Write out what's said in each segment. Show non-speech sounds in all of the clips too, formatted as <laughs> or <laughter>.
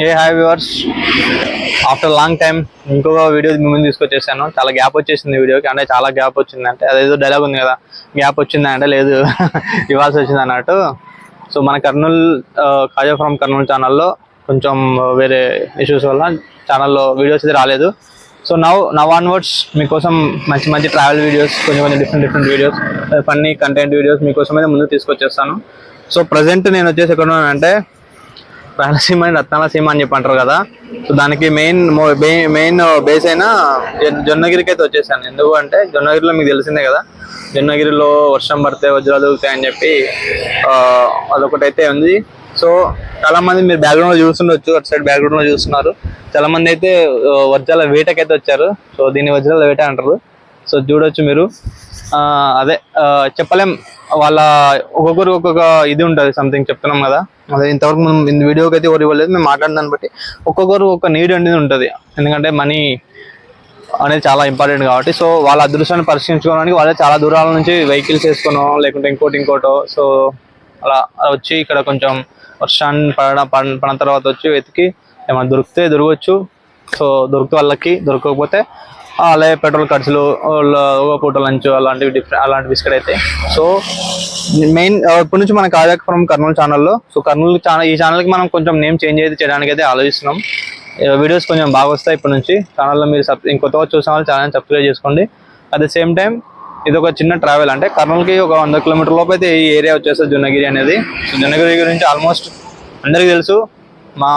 ఏ hi viewers after long time ఇంకొక video మీ ముందు తీసుకొచ్చేసాను. చాలా గ్యాప్ వచ్చేసింది వీడియోకి అంటే చాలా గ్యాప్ వచ్చింది అంటే అదేదో డైలాగ్ ఉంది కదా. గ్యాప్ వచ్చిందా అంటే లేదు. <laughs> ఇవ్వాల్సి వచ్చింది అన్నట్టు. సో మన కర్నూల్ కాజా ఫ్రమ్ కర్నూల్ ఛానల్లో కొంచెం వేరే ఇష్యూస్ వల్ల ఛానల్లో వీడియోస్ అయితే రాలేదు. సో నవ్ నవ్ ఆన్వర్డ్స్ మీకోసం మంచి మంచి ట్రావెల్ వీడియోస్ కొంచెం కొంచెం different different videos funny content videos మీకోసం అయితే ముందు తీసుకొచ్చేస్తాను. సో ప్రజెంట్ నేను వచ్చేసి ఎక్కడ ఉన్నానంటే రాయలసీమ అని రత్నాలసీమ అని చెప్పి అంటారు కదా. సో దానికి మెయిన్ మెయిన్ బేస్ అయినా జొన్నగిరికి అయితే వచ్చేసాను. ఎందుకు అంటే జొన్నగిరిలో మీకు తెలిసిందే కదా. జొన్నగిరిలో వర్షం పడితే వజ్రాలు దొరుకుతాయి అని చెప్పి అదొకటైతే ఉంది. సో చాలా మంది మీరు బ్యాక్గ్రౌండ్లో చూస్తుండొచ్చు. అటు సైడ్ బ్యాక్గ్రౌండ్లో చూస్తున్నారు. చాలా మంది అయితే వజ్రాల వేటకైతే వచ్చారు. సో దీన్ని వజ్రాల వేట అంటారు. సో చూడొచ్చు మీరు. అదే చెప్పలేం. వాళ్ళ ఒక్కొక్కరు ఒక్కొక్క ఇది ఉంటుంది సంథింగ్ చెప్తున్నాం కదా. అదే ఇంతవరకు మనం ఇంత వీడియోకి అయితే ఎవరు ఇవ్వలేదు మేము మాట్లాడిన దాన్ని బట్టి ఒక్కొక్కరు ఒక నీడ్ అనేది ఉంటుంది. ఎందుకంటే మనీ అనేది చాలా ఇంపార్టెంట్ కాబట్టి సో వాళ్ళ అదృష్టాన్ని పరిశీలించుకోవడానికి వాళ్ళే చాలా దూరాల నుంచి వెహికల్స్ వేసుకోనో లేకుంటే ఇంకోటి ఇంకోటో సో అలా వచ్చి ఇక్కడ కొంచెం వర్షాన్ని పడడం పడిన పడిన తర్వాత వచ్చి వెతికి ఏమైనా దొరికితే దొరకవచ్చు. సో దొరికితే వాళ్ళకి దొరకకపోతే అలాగే పెట్రోల్ ఖర్చులు ఒక పూట లంచ్ అలాంటివి డిఫరెంట్ అలాంటి బిస్కెట్ అయితే. సో మెయిన్ ఇప్పటి నుంచి మన కాజాక్ ఫ్రమ్ కర్నూలు ఛానల్లో. సో కర్నూలు ఛానల్ ఈ ఛానల్కి మనం కొంచెం నేమ్ చేంజ్ అయితే చేయడానికి అయితే ఆలోచిస్తున్నాం. వీడియోస్ కొంచెం బాగా వస్తాయి ఇప్పటి నుంచి. ఛానల్లో మీరు సబ్ ఇంకొత్తగా చూసిన వాళ్ళు ఛానల్ సబ్స్క్రైబ్ చేసుకోండి. అట్ ద సేమ్ టైం ఇది ఒక చిన్న ట్రావెల్ అంటే కర్నూలుకి ఒక వంద కిలోమీటర్ లోపు అయితే ఈ ఏరియా వచ్చేస్తుంది జొన్నగిరి అనేది. సో జొన్నగిరి గురించి ఆల్మోస్ట్ అందరికీ తెలుసు. మా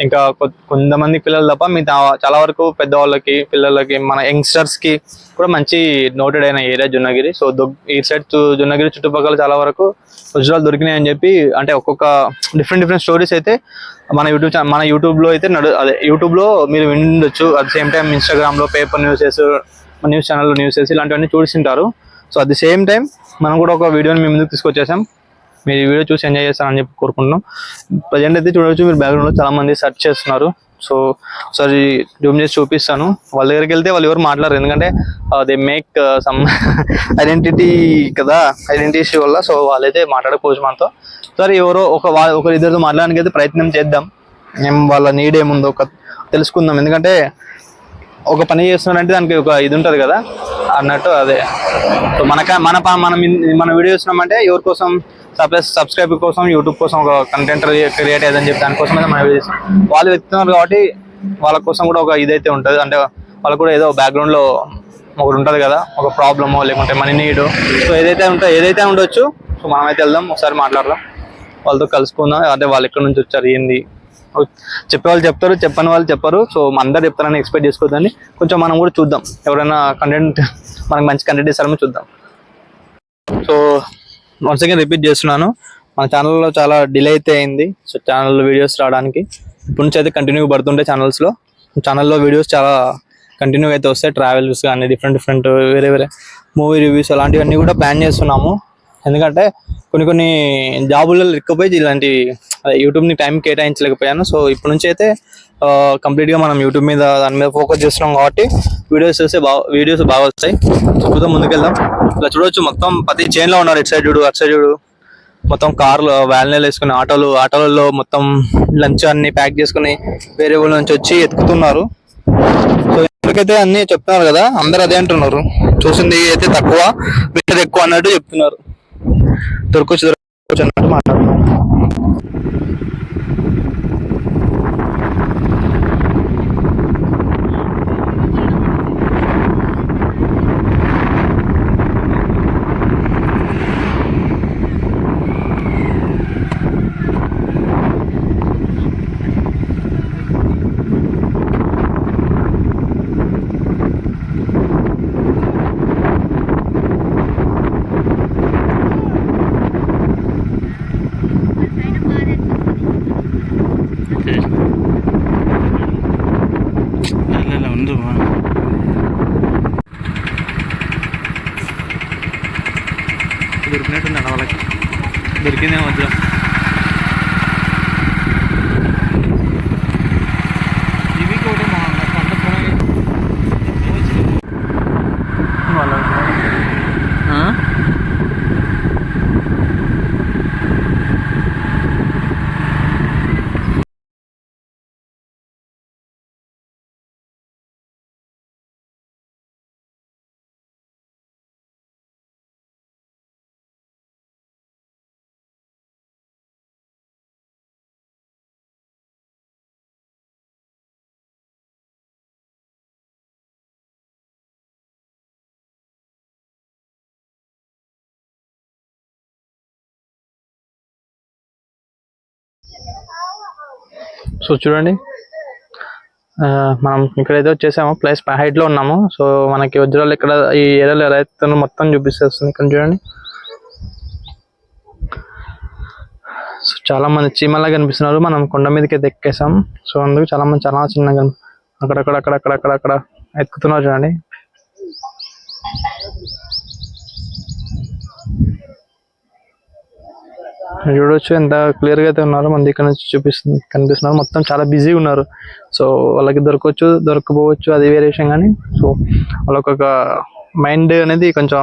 ఇంకా కొంతమంది పిల్లలు తప్ప మిగతా చాలా వరకు పెద్దవాళ్ళకి పిల్లలకి మన యంగ్స్టర్స్కి కూడా మంచి నోటెడ్ అయిన ఏరియా జొన్నగిరి. సో దొ- ఈ సైడ్ జున్నగిరి జొన్నగిరి చుట్టుపక్కల చాలా వరకు వజ్రాలు దొరికినాయి అని చెప్పి అంటే ఒక్కొక్క డిఫరెంట్ డిఫరెంట్ స్టోరీస్ అయితే మన యూట్యూబ్ ఛానల్ మన యూట్యూబ్లో అయితే నడు అదే యూట్యూబ్లో మీరు వినుండొచ్చు. అట్ సేమ్ టైం ఇన్స్టాగ్రామ్లో పేపర్ న్యూసెస్ న్యూస్ ఛానల్లో న్యూసెస్ ఇలాంటివన్నీ చూసింటారు so at the same time మనం కూడా ఒక వీడియోని మీ ముందుకు తీసుకొచ్చేసాం. మీరు ఈ వీడియో చూసి ఎంజాయ్ చేస్తారని చెప్పి కోరుకుంటున్నాం. ప్రజెంట్ అయితే చూడవచ్చు మీరు బ్యాక్గ్రౌండ్లో చాలామంది సర్చ్ సెర్చ్ చేస్తున్నారు. సో ఒకసారి జూమ్ చేసి చూపిస్తాను. వాళ్ళ దగ్గరికి వెళ్తే వాళ్ళు ఎవరు మాట్లాడరు. ఎందుకంటే దే మేక్ సమ్ ఐడెంటిటీ కదా ఐడెంటిటీ వల్ల. సో వాళ్ళైతే మాట్లాడకపోవచ్చు మనతో సరే ఎవరో ఒక వా- ఒకరి ఇద్దరితో మాట్లాడడానికి అయితే ప్రయత్నం చేద్దాం. ఏం వాళ్ళ నీడ్ ఏముందో ఒక తెలుసుకుందాం. ఎందుకంటే ఒక పని చేస్తున్నారంటే దానికి ఒక ఇది ఉంటుంది కదా. అన్నట్టు అదే. సో మనక మన మనం మన వీడియో చేస్తున్నామంటే ఎవరి కోసం ప్లస్ సబ్స్క్రైబ్ కోసం యూట్యూబ్ కోసం ఒక కంటెంట్ క్రియేట్ అయ్యేదని చెప్పి దానికోసం అయితే మనం చేస్తాం. వాళ్ళు వెతుకుతున్నారు కాబట్టి వాళ్ళ కోసం కూడా ఒక ఇదైతే ఉంటుంది. అంటే వాళ్ళకు కూడా ఏదో బ్యాక్గ్రౌండ్లో ఒకటి ఉంటుంది కదా ఒక ప్రాబ్లమో లేకుంటే మనీ నీడు సో ఏదైతే ఉంటే ఏదైతే ఉండొచ్చు సో మనమైతే వెళ్దాం ఒకసారి మాట్లాడదాం. వాళ్ళతో కలుసుకుందాం. అంటే వాళ్ళు ఎక్కడి నుంచి వచ్చారు ఏంది? చెప్పే వాళ్ళు చెప్తారు చెప్పని వాళ్ళు చెప్పరు. సో అందరు చెప్తారని ఎక్స్పెక్ట్ చేసుకోవద్దని కొంచెం మనం కూడా చూద్దాం. ఎవరైనా కంటెంట్ మనకి మంచి కంటెంట్ ఇస్తారని చూద్దాం. సో వన్స్ అగైన్ రిపీట్ చేస్తున్నాను. మన ఛానల్లో చాలా డిలే అయితే అయింది. సో ఛానల్లో వీడియోస్ రావడానికి ఇప్పటి నుంచి అయితే కంటిన్యూ పడుతుంటాయి ఛానల్స్లో ఛానల్లో వీడియోస్ చాలా కంటిన్యూ అయితే వస్తాయి. ట్రావెల్స్ కానీ డిఫరెంట్ డిఫరెంట్ వేరే వేరే మూవీ రివ్యూస్ అలాంటివన్నీ కూడా ప్లాన్ చేస్తున్నాము. ఎందుకంటే కొన్ని కొన్ని జాబులలో ఇరుక్కుపోయి ఇలాంటి యూట్యూబ్ని టైం కేటాయించలేకపోయాను. సో ఇప్పటి నుంచి అయితే కంప్లీట్గా మనం యూట్యూబ్ మీద దాని మీద ఫోకస్ చేస్తున్నాం కాబట్టి వీడియోస్ చూస్తే బాగా వీడియోస్ బాగా వస్తాయి. చూద్దాం ముందుకెళ్దాం. ఇలా చూడొచ్చు మొత్తం ప్రతి చైన్లో ఉన్నారు. ఇటు సైడ్ చూడు అటు సైడ్ చూడు. మొత్తం కార్లు వ్యాన్లు వేసుకుని ఆటోలు ఆటోలలో మొత్తం లంచ్ అన్ని ప్యాక్ చేసుకుని వేరే ఊళ్ళ నుంచి వచ్చి ఎత్తుకుతున్నారు. సో ఇప్పటికైతే అన్ని చెప్తున్నారు కదా అందరు అదే అంటున్నారు. చూసింది అయితే తక్కువ వీటిది ఎక్కువ అన్నట్టు చెప్తున్నారు. దొరకొచ్చు దొరకొచ్చు అన్నట్టు మాట్లాడుతున్నాను. సో చూడండి. మనం ఇక్కడైతే వచ్చేసాము. ప్లేస్ హైట్లో ఉన్నాము. సో మనకి వజ్రాలు ఇక్కడ ఈ ఏరియాలో ఎలా అయితే మొత్తం చూపిస్తుంది ఇక్కడ చూడండి. సో చాలా మంది చీమలా కనిపిస్తున్నారు. మనం కొండ మీదకి అయితే ఎక్కేసాం. సో అందుకు చాలా మంది చాలా చిన్నగా అక్కడక్కడ అక్కడక్కడ అక్కడక్కడ ఎక్కుతున్నారు చూడండి చూడొచ్చు. ఎంత క్లియర్గా అయితే ఉన్నారో మనది ఇక్కడ నుంచి చూపిస్తుంది కనిపిస్తున్నారు. మొత్తం చాలా బిజీగా ఉన్నారు. సో వాళ్ళకి దొరకవచ్చు దొరకపోవచ్చు అది వేరే విషయం కానీ. సో వాళ్ళకొక మైండ్ అనేది కొంచెం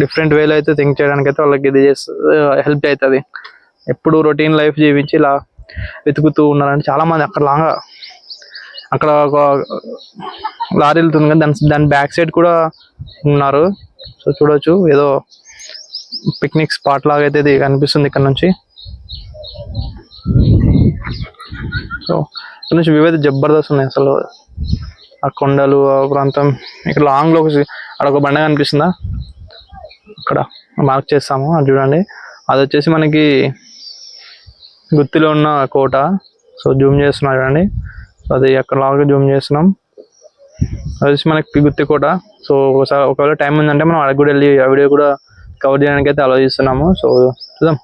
డిఫరెంట్ వేలో అయితే థింక్ చేయడానికి అయితే వాళ్ళకి ఇది హెల్ప్ అవుతుంది. ఎప్పుడు రొటీన్ లైఫ్ జీవించి ఇలా వెతుకుతూ ఉన్నారంటే చాలా మంది అక్కడ లాగా అక్కడ ఒక లారీ వెళ్తుంది కానీ దాని దాని బ్యాక్ సైడ్ కూడా ఉన్నారు. సో చూడొచ్చు. ఏదో పిక్నిక్ స్పాట్ లాగా అయితే ఇది కనిపిస్తుంది ఇక్కడ నుంచి. సో ఇక్కడ నుంచి వివిధ జబర్దస్త్ ఉన్నాయి అసలు. ఆ కొండలు ఆ ప్రాంతం. ఇక్కడ లాంగ్లో ఒక- అక్కడ ఒక బండ కనిపిస్తుందా? అక్కడ మార్క్ చేస్తాము అది చూడండి. అది వచ్చేసి మనకి గుత్తిలో ఉన్న కోట. సో జూమ్ చేస్తున్నా చూడండి. సో అది అక్కడ లాగా జూమ్ చేస్తున్నాం. అది వచ్చేసి మనకి గుత్తి కోట. సో ఒకసారి ఒకవేళ టైం ఉందంటే మనం అక్కడ కూడా వెళ్ళి ఆ వీడియో కూడా కవర్ చేయడానికి అయితే ఆలోచిస్తున్నాము సో చూద్దాం.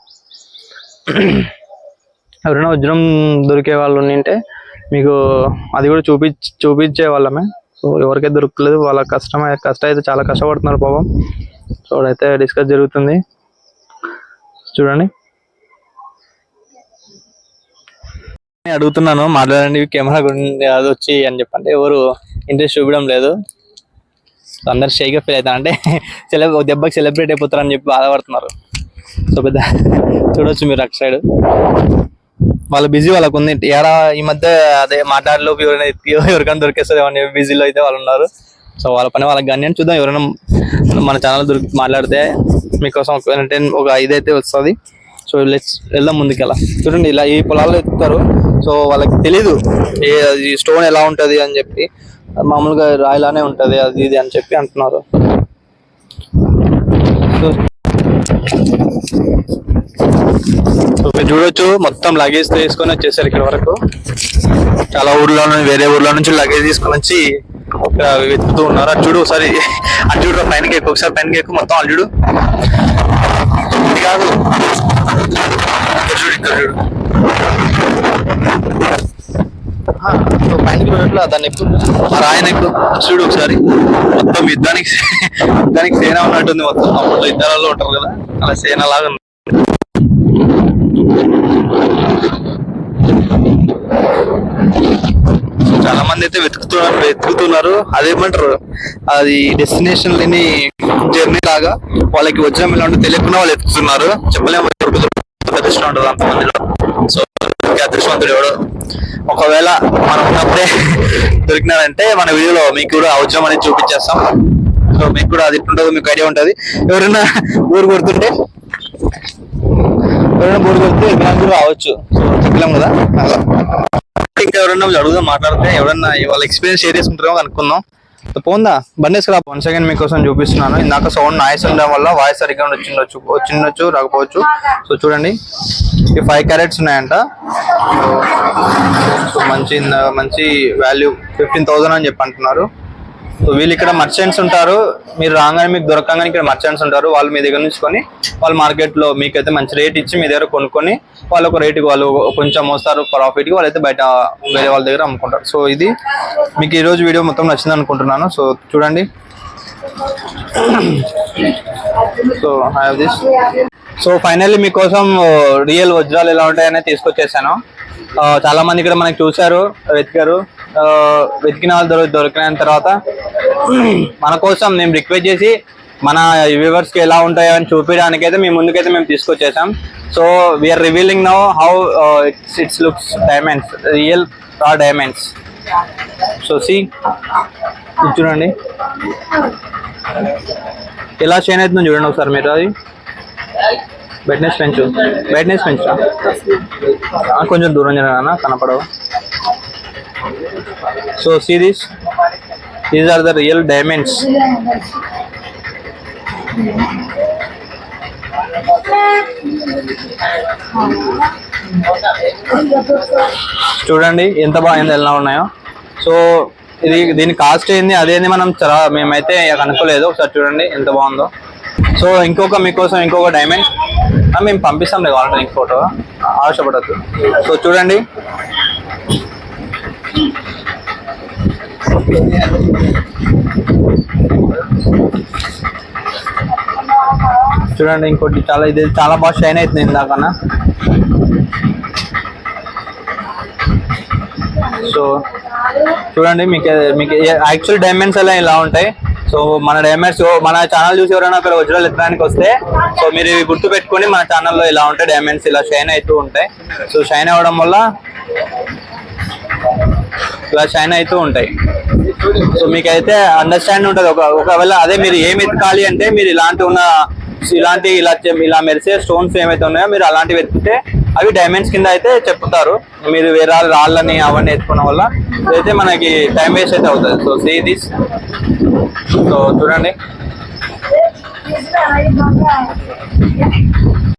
<clears throat> ఎవరైనా వజ్రం దొరికే వాళ్ళు ఉంటే మీకు అది కూడా చూపి చూపించే వాళ్ళమే. సో ఎవరికైతే దొరకలేదు వాళ్ళ కష్టం కష్టం అయితే చాలా కష్టపడుతున్నారు పాపం. సో అయితే డిస్కస్ జరుగుతుంది. చూడండి. నేను అడుగుతున్నాను మాట్లాడండి కెమెరా గురించి అది వచ్చి అని చెప్పండి. ఎవరు ఇంట్రెస్ట్ చూపించడం లేదు. అందరు షేక్ ఫీల్ అవుతారు. అంటే సెలబ్ దెబ్బకి సెలబ్రేట్ అయిపోతారని చెప్పి బాధపడుతున్నారు. సో పెద్ద చూడొచ్చు మీరు అటు సైడ్. వాళ్ళు బిజీ వాళ్ళకు ఉంది. ఏడా ఈ మధ్య అదే మాట్లాడలోపు ఎవరైనా ఎవరికైనా దొరికేస్తుంది అని బిజీలో అయితే వాళ్ళు ఉన్నారు. సో వాళ్ళ పని వాళ్ళకి కానీ అని చూద్దాం. ఎవరైనా మన ఛానల్ దొరికి మాట్లాడితే మీకోసం ఒక entertain- ఒక ఇదైతే వస్తుంది. సో లెట్స్ వెళ్దాం ముందుకెలా చూడండి ఇలా ఈ పొలాల్లో ఎత్తుతారు సో వాళ్ళకి తెలీదు ఏ స్టోన్ ఎలా ఉంటది అని చెప్పి. మామూలుగా రాయిలానే ఉంటుంది అది ఇది అని చెప్పి అంటున్నారు. మీరు చూడొచ్చు మొత్తం లగేజ్ తీసుకొని వచ్చేసారు ఇక్కడ వరకు. చాలా ఊర్లో నుంచి వేరే ఊర్లో నుంచి లగేజ్ తీసుకొని వచ్చి ఇక్కడ వెతుకుతూ ఉన్నారు. అటు చూడు ఒకసారి అటు చూడు పైన ఎక్కువ ఒకసారి పైన ఎక్కువ మొత్తం అటు చూడు ఇది కాదు. చూడు ఇక్కడ చూడు. పైనకి చూడట్లు దాన్ని ఎక్కువ ఆ రాయని ఎక్కువ చూడు ఒకసారి. మొత్తం యుద్ధానికి యుద్ధానికి సేన ఉన్నట్టుంది మొత్తం. అప్పుడు యుద్ధాలలో ఉంటారు కదా అలా సేన లాగా ఉంది చాలా మంది అయితే వెతుకుతున్నారు వెతుకుతున్నారు. అదేమంటారు? అది డెస్టినేషన్ లేని జర్నీ లాగా వాళ్ళకి వచ్చాం ఎలా తెలియకుండా వాళ్ళు వెతుకుతున్నారు. చెప్పలేము. అదృష్టం ఉంటుంది అంతమందిలో సో అదృష్టవంతుడు ఎవడు ఒకవేళ మనం ఉన్నప్పుడే దొరికినారంటే మన వీడియోలో మీకు కూడా అవసరం అనేది చూపించేస్తాం. సో మీకు కూడా అది ఎట్లుంటుందో మీకు ఐడియా ఉంటుంది. ఎవరైనా ఊరు కొడుతుంటే ఎవరైనా ఊరు కొడితే ఎగ్జామ్ కూడా అవచ్చు సో చెప్పలేం కదా. అలా ఇంకా ఎవరైనా అడుగుదాం మాట్లాడితే ఎవరైనా వాళ్ళ ఎక్స్పీరియన్స్ షేర్ చేసుకుంటారో అనుకుందాం. పోందా బండి వేసుకురా. వన్ సెకండ్ మీకోసం చూపిస్తున్నాను. ఇందాక సౌండ్ నాయిస్ ఉండడం వల్ల వాయిస్ సరిగ్గా వచ్చిండొచ్చు వచ్చిండొచ్చు రాకపోవచ్చు. సో చూడండి. ఈ ఫైవ్ క్యారెట్స్ ఉన్నాయంట. సో మంచి మంచి వాల్యూ ఫిఫ్టీన్ థౌసండ్ అని చెప్పి అంటున్నారు. వీళ్ళు ఇక్కడ మర్చెంట్స్ ఉంటారు. మీరు రాగానే మీకు దొరకగానే ఇక్కడ మర్చెంట్స్ ఉంటారు. వాళ్ళు మీ దగ్గర నుంచుకొని వాళ్ళు మార్కెట్లో మీకైతే మంచి రేట్ ఇచ్చి మీ దగ్గర కొనుక్కొని వాళ్ళు ఒక రేటుకి వాళ్ళు కొంచెం మోస్తారు ప్రాఫిట్కి వాళ్ళైతే బయట వేరే వాళ్ళ దగ్గర అమ్ముకుంటారు. సో ఇది మీకు ఈ రోజు వీడియో మొత్తం నచ్చింది అనుకుంటున్నాను. సో చూడండి. So have this so finally మీకోసం రియల్ వజ్రాలు ఎలా ఉంటాయని తీసుకొచ్చేసాను. చాలా మంది ఇక్కడ మనకి చూశారు వెతికారు వెతికిన వాళ్ళు దొరి దొరికిన తర్వాత మన కోసం మేము రిక్వెస్ట్ చేసి మన వ్యూవర్స్కి ఎలా ఉంటాయో అని చూపించడానికి అయితే మేము ముందుకైతే మేము తీసుకొచ్చేసాం. So we are revealing now how it's it's looks diamonds real raw diamonds so see చూడండి. ఎలా షైన్ అవుతుందో చూడండి ఒకసారి మీరు అది. బెడ్నెస్ పెంచు బెడ్నెస్ పెంచు కొంచెం దూరం జరగనా కనపడవు. So see this. These are the real diamonds. చూడండి ఎంత బాగుంది ఎలా ఉన్నాయో. సో ఇది దీని కాస్ట్ ఏంది అదేంది మనం చాలా మేమైతే కనుక్కోలేదు ఒకసారి చూడండి ఎంత బాగుందో. సో ఇంకొక మీకోసం ఇంకొక డైమండ్ మేము పంపిస్తాం లేదు కావాలంటే ఇంక ఫోటో ఆశపడద్దు. సో చూడండి. చూడండి ఇంకోటి చాలా ఇది చాలా బాగా షైన్ అవుతుంది ఇందాకన్నా సో చూడండి మీకు మీకు యాక్చువల్ డైమండ్స్ అలా ఇలా ఉంటాయి. సో మన డైమండ్స్ మన ఛానల్ చూసి ఎవరైనా అక్కడ ఒరిజినల్ ఎత్తడానికి వస్తే సో మీరు ఇవి గుర్తు పెట్టుకొని మన ఛానల్లో ఇలా ఉంటాయి డైమండ్స్ ఇలా షైన్ అవుతూ ఉంటాయి. సో షైన్ అవ్వడం వల్ల ఇలా షైన్ అవుతూ ఉంటాయి. సో మీకైతే అండర్స్టాండ్ ఉంటుంది. ఒక ఒకవేళ అదే మీరు ఏం ఎత్తుకాలి అంటే మీరు ఇలాంటి ఉన్న ఇలాంటి ఇలా ఇలా మెరిసే స్టోన్స్ ఏమైతే ఉన్నాయో మీరు అలాంటివి ఎత్తుకుంటే అవి డైమండ్స్ కింద అయితే చెప్తారు మీరు వేరే రాళ్ళని అవన్నీ ఎత్తుకోవడం వల్ల అయితే మనకి టైం వేస్ట్ అయితే అవుతుంది. సో సీ దిస్ సో చూడండి.